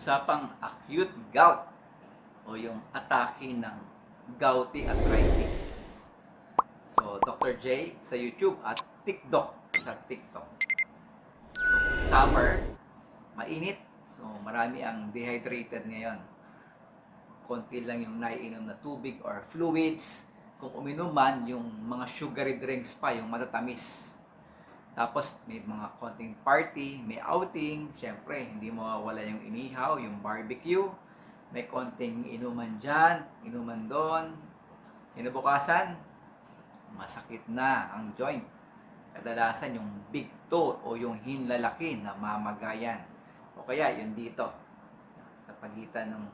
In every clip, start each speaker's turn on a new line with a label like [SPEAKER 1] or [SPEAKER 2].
[SPEAKER 1] usapang acute gout o yung atake ng gouty arthritis. So, Dr. J sa YouTube at TikTok sa TikTok. So, summer, mainit. So, marami ang dehydrated ngayon. Konti lang yung naiinom na tubig or fluids. Kung uminom man, yung mga sugary drinks pa, yung matatamis. Tapos may mga konting party, may outing, syempre hindi mawawala yung inihaw, yung barbecue, may konting inuman dyan, inuman doon. Kinabukasan, masakit na ang joint. Kadalasan yung big toe o yung hinlalaki na mamagayan. O kaya yung dito, sa pagitan ng,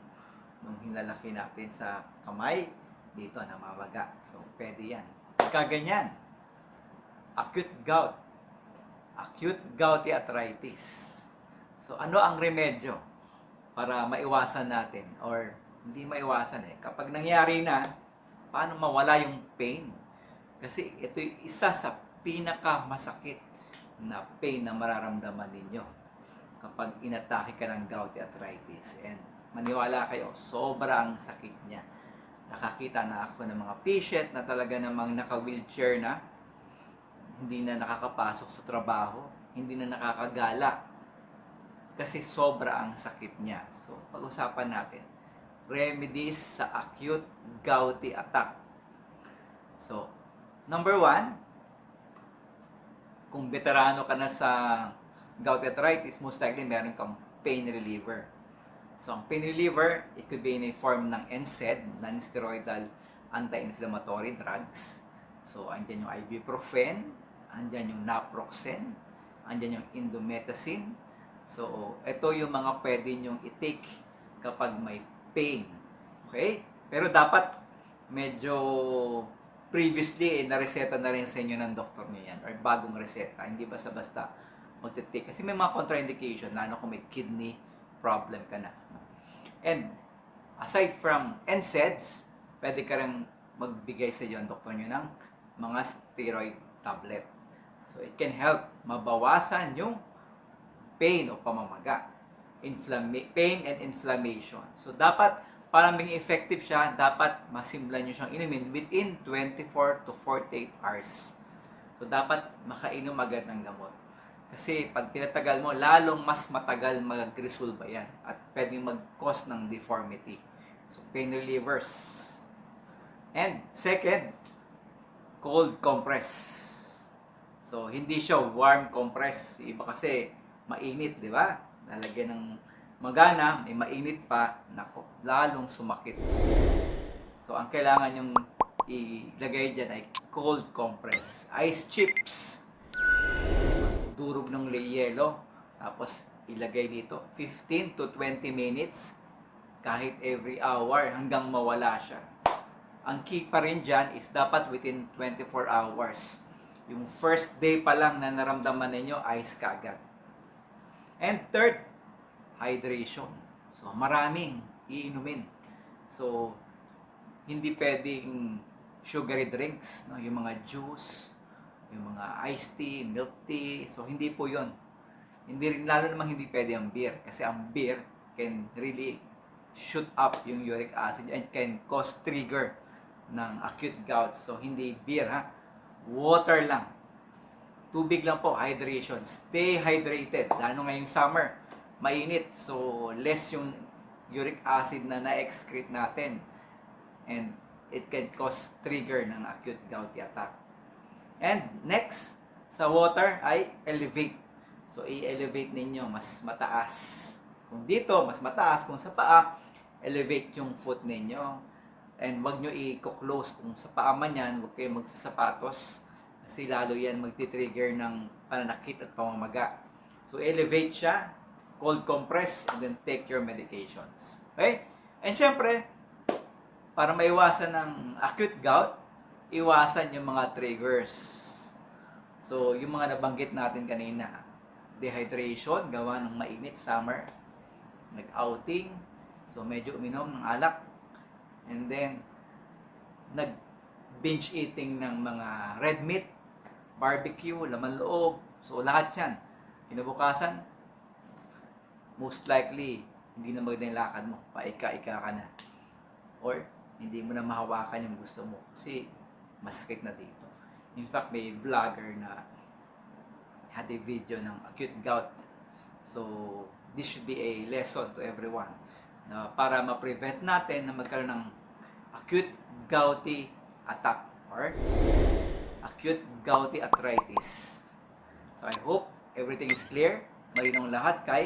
[SPEAKER 1] ng hinlalaki natin sa kamay, dito namamaga. So, pwede yan. Kaganyan, acute gout acute gouty arthritis. So, ano ang remedyo para maiwasan natin? Or, hindi maiwasan eh. Kapag nangyari na, paano mawala yung pain? Kasi ito isa sa pinakamasakit na pain na mararamdaman ninyo kapag inatake ka ng gouty arthritis. And maniwala kayo, sobrang sakit niya. Nakakita na ako ng mga patient na talaga namang naka-wheelchair na, hindi na nakakapasok sa trabaho, hindi na nakakagala kasi sobra ang sakit niya. So, pag-usapan natin remedies sa acute gouty attack. So, number one, kung veterano ka na sa gouty arthritis, most likely meron kang pain reliever. So, ang pain reliever, it could be in a form ng NSAID, non-steroidal anti-inflammatory drugs. So, andyan yung ibuprofen, andyan yung naproxen, andyan yung indomethacin. So, ito yung mga pwede nyong i-take kapag may pain. Okay? Pero dapat medyo previously eh, nareseta na rin sa inyo ng doktor niyo yan or bagong reseta. Hindi basta-basta magte-take. Kasi may mga contraindication, lalo kung may kidney problem ka na. And aside from NSAIDs, pwede ka rin magbigay sa iyo ang doktor niyo ng mga steroid tablet. So, it can help mabawasan yung pain o pamamaga. Inflama- pain and inflammation. So, dapat, para maging effective siya, dapat masimblan nyo siyang inumin within 24 to 48 hours. So, dapat makainom agad ng gamot. Kasi pag pinatagal mo, lalong mas matagal mag-resolve yan at pwedeng mag-cause ng deformity. So, pain relievers. And second, cold compress. So, hindi siya warm compress. Iba kasi mainit, di ba? Lalagyan ng magana, may mainit pa, nako, lalong sumakit. So, ang kailangan yung ilagay dyan ay cold compress. Ice chips. Durog ng yelo. Tapos, ilagay dito 15 to 20 minutes kahit every hour hanggang mawala siya. Ang key pa rin dyan is dapat within 24 hours. Yung first day pa lang na naramdaman ninyo, ice kagad. And third, hydration. So, maraming iinumin. So, hindi pwedeng sugary drinks, no? yung mga juice, yung mga iced tea, milk tea. So, hindi po yon Hindi rin, lalo namang hindi pwede ang beer. Kasi ang beer can really shoot up yung uric acid and can cause trigger ng acute gout. So, hindi beer ha. Water lang. Tubig lang po, hydration. Stay hydrated. Lalo ngayong summer, mainit. So, less yung uric acid na na-excrete natin. And it can cause trigger ng acute gouty attack. And next, sa water ay elevate. So, i-elevate ninyo mas mataas. Kung dito, mas mataas. Kung sa paa, elevate yung foot ninyo. And wag nyo i-close. Kung sa paa man yan, huwag kayong magsasapatos. Kasi lalo yan magti-trigger ng pananakit at pamamaga. So, elevate siya, cold compress, and then take your medications. Okay? And syempre, para maiwasan ng acute gout, iwasan yung mga triggers. So, yung mga nabanggit natin kanina, dehydration, gawa ng mainit summer, nag-outing, so medyo uminom ng alak, and then, nag-binge eating ng mga red meat, barbecue, laman loob, so lahat yan. Kinabukasan, most likely, hindi na maganda lakad mo, paika-ika ka na. Or, hindi mo na mahawakan yung gusto mo kasi masakit na dito. In fact, may vlogger na had a video ng acute gout. So, this should be a lesson to everyone na para ma-prevent natin na magkaroon ng acute gouty attack or acute gouty arthritis. So, I hope everything is clear. Malinong lahat kay